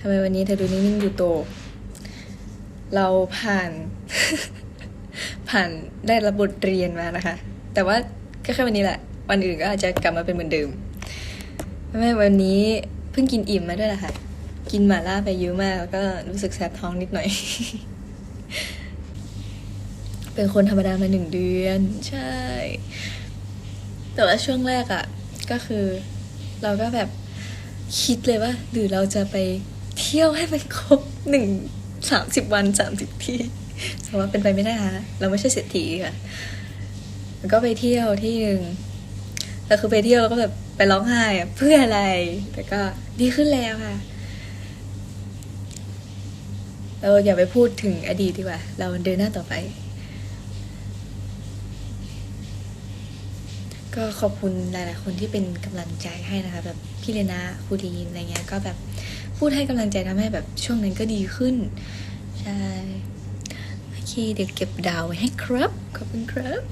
ทำไมวันนี้เธอดูนิ่งๆอยู่โต เราผ่าน ผ่านได้รับบทเรียนมานะคะ แต่ว่าก็แค่วันนี้แหละ วันอื่นก็อาจจะกลับมาเป็นเหมือนเดิมไม่วันนี้เพิ่งกินอิ่มมาด้วยแหละค่ะ กินหม่าล่าไปเยอะมากแล้วก็รู้สึกแสบท้องนิดหน่อย เป็นคนธรรมดามาหนึ่งเดือน ใช่ แต่ว่าช่วงแรกอะ่ะ ก็คือเราก็แบบคิดเลยว่าหรือเราจะไป เที่ยวให้มันครบหนึ่งสามสิบวันสามสิบที่แต่ว่าเป็นไปไม่ได้ค่ะเราไม่ใช่เศรษฐีค่ะแล้วก็ไปเที่ยวที่หนึ่งแต่คือไปเที่ยวแล้วก็แบบไปร้องไห้อะเพื่ออะไร แต่ก็ดีขึ้นแล้วค่ะ เราอย่าไปพูดถึงอดีตดีกว่า เราเดินหน้าต่อไป ก็ขอบคุณหลาย ๆ คนที่เป็นกำลังใจให้นะคะ แบบพี่เลนาครูดีนอะไรเงี้ย ก็แบบ พูดให้กำลังใจทำให้แบบช่วงนั้นก็ดีขึ้น ใช่ โอเค เดี๋ยวเก็บดาวไว้ให้ครับ ขอบคุณครับ